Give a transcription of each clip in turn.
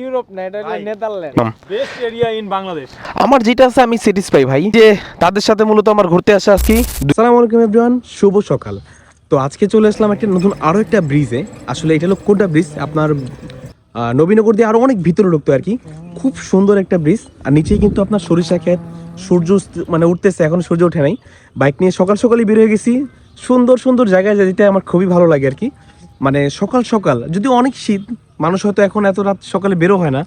Europe না এটা Netherland. Best area in Bangladesh আমার যেটা আছে আমি স্যাটিসফাই ভাই। যে তাদের সাথে মূলত আমার ঘুরতে আসা আজকে। আসসালামু আলাইকুম এভরিওয়ান শুভ সকাল। তো আজকে চলে আসলাম একটা নতুন আরও একটা ব্রিজে আসলে এটা হলো কোনটা ব্রিজ আপনার নবীনগর দিয়ে আরও অনেক ভিতরে ঢুকতো আর কি। খুব সুন্দর একটা ব্রিজ আর নিচেই কিন্তু আপনার সরিষা ক্ষেত। সূর্য মানে উঠতেছে এখন সূর্য ওঠে নাই। বাইক নিয়ে সকাল সকালই বের হয়ে গেছি। সুন্দর সুন্দর জায়গায় যেতে আমার খুবই ভালো লাগে আর কি। মানে সকাল সকাল যদি অনেক শীত মানুষ হয়তো এখন এত রাত সকালে বেরো হয় না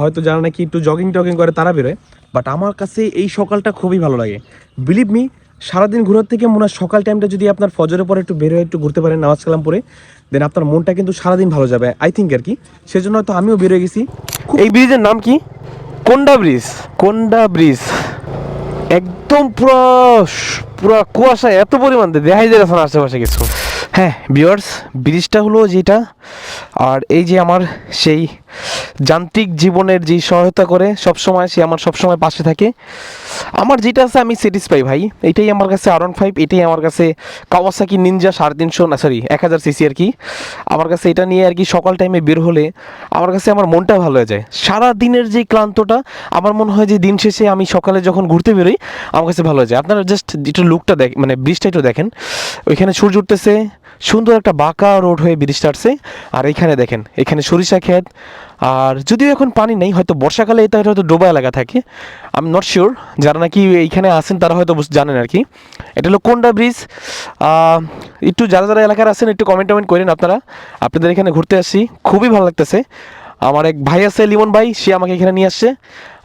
হয়তো যারা নাকি একটু জগিং টগিং করে তারা বেরোয় বাট আমার কাছে এই সকালটা খুবই ভালো লাগে। বিলিভ মি সারাদিন ঘোরার থেকে মনে হয় সকাল টাইমটা যদি আপনার ফজরের পরে একটু বেরোয় একটু ঘুরতে পারেন, নামাজ কালাম পরে দেন আপনার মনটা কিন্তু সারাদিন ভালো যাবে আই থিঙ্ক আর কি। সেজন্য হয়তো আমিও বের হয়ে গেছি। এই ব্রিজের নাম কি? কোন্ডা ব্রিজ কোন্ডা ব্রিজ একদম পুরো পুরো কুয়াশা এত পরিমাণ দেখাই না আশেপাশে কিছু। হ্যাঁ বিয়ার্স ব্রিজটা হলো যেটা আর এই যে আমার সেই যান্ত্রিক জীবনের যে সহায়তা করে সব সময় সে আমার সব সময় পাশে থাকে। আমার যেটা আছে, আমি স্যাটিসফাই ভাই। এটাই আমার কাছে আর ওয়ান ফাইভ এটাই আমার কাছে কাওয়াসাকি নিনজা সাড়ে তিনশো, না সরি এক হাজার সিসি আর কি। আমার কাছে এটা নিয়ে আর কি সকাল টাইমে বের হলে আমার কাছে আমার মনটা ভালো হয়ে যায়। সারা দিনের যে ক্লান্তটা, আমার মনে হয় যে দিন শেষে আমি সকালে যখন ঘুরতে বেরোই, আমার কাছে ভালো হয়ে যায়। আপনারা জাস্ট একটু লুকটা দেখ মানে ব্রিজটা একটু দেখেন। ওইখানে সূর্য উঠতেছে, সুন্দর একটা বাঁকা রোড হয়ে ব্রিজটা আসছে। আর এইখানে দেখেন, এখানে সরিষা ক্ষেত আর যদিও এখন পানি নেই, হয়তো বর্ষাকালে এটা হয়তো ডোবা এলাকা থাকে। আমি নট শিওর যারা নাকি এইখানে আসেন তারা হয়তো জানেন আর কি। এটা হলো কোন্ডা ব্রিজ। একটু যারা যারা এলাকার আছেন, একটু কমেন্ট টমেন্ট করেন আপনারা। আপনাদের এখানে ঘুরতে আসছি খুবই ভালো লাগতেছে। আমার এক ভাই আছে, লিমন ভাই, সে আমাকে এখানে নিয়ে আসছে।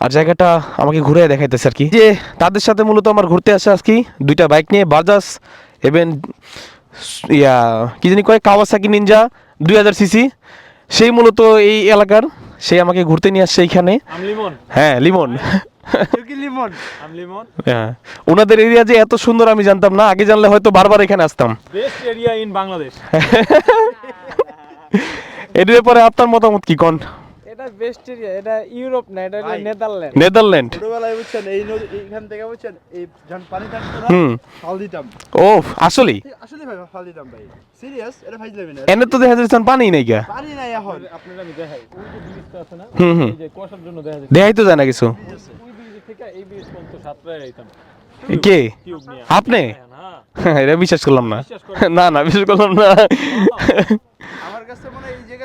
আর জায়গাটা আমাকে ঘুরে দেখাইতেছে আর কি। যে তাদের সাথে মূলত আমার ঘুরতে আসে আজকে, দুইটা বাইক নিয়ে বাজাজ এভেন ইয়া, কি জানি কয় কাওয়াসাকি নিনজা দুই হাজার সিসি সেই মূলত এই এলাকার সে আমাকে ঘুরতে নিয়ে আসছে এইখানে। হ্যাঁ লিমন হ্যাঁ ওনাদের এরিয়া যে এত সুন্দর আমি জানতাম না আগে জানলে হয়তো বারবার এখানে আসতাম। বেস্ট এরিয়া ইন বাংলাদেশ এর ব্যাপারে আপনার মতামত কি কোন? বেস্ট এরিয়া এটা ইউরোপ না এটা হলো নেদারল্যান্ড নেদারল্যান্ড ছোটবেলায় বুঝছেন এই নদী এইখান থেকে বুঝছেন এই যখন পানি থাকতো না হুম। ফাল দিতাম। ও আসলেই? ঠিক, আসলে ভাই ফাল দিতাম ভাই। সিরিয়াস এটা ফাইজলামি না এনে তো দেখা যাচ্ছে পানি নেই গা। পানি নাই এখন। আপনারা আমি দেখাই। ওই যে ব্রিজটা আছে না হুম হুম। এই যে কুয়াশার জন্য দেখা যায় দেখাই তো যায় না কিছু। ওই ব্রিজ থেকে এই ব্রিজ পর্যন্ত কে? আপনি? হ্যাঁ এটা বিশ্বাস করলাম না। না না বিশ্বাস করলাম না। আমার কাছে মনে হয় এই জায়গার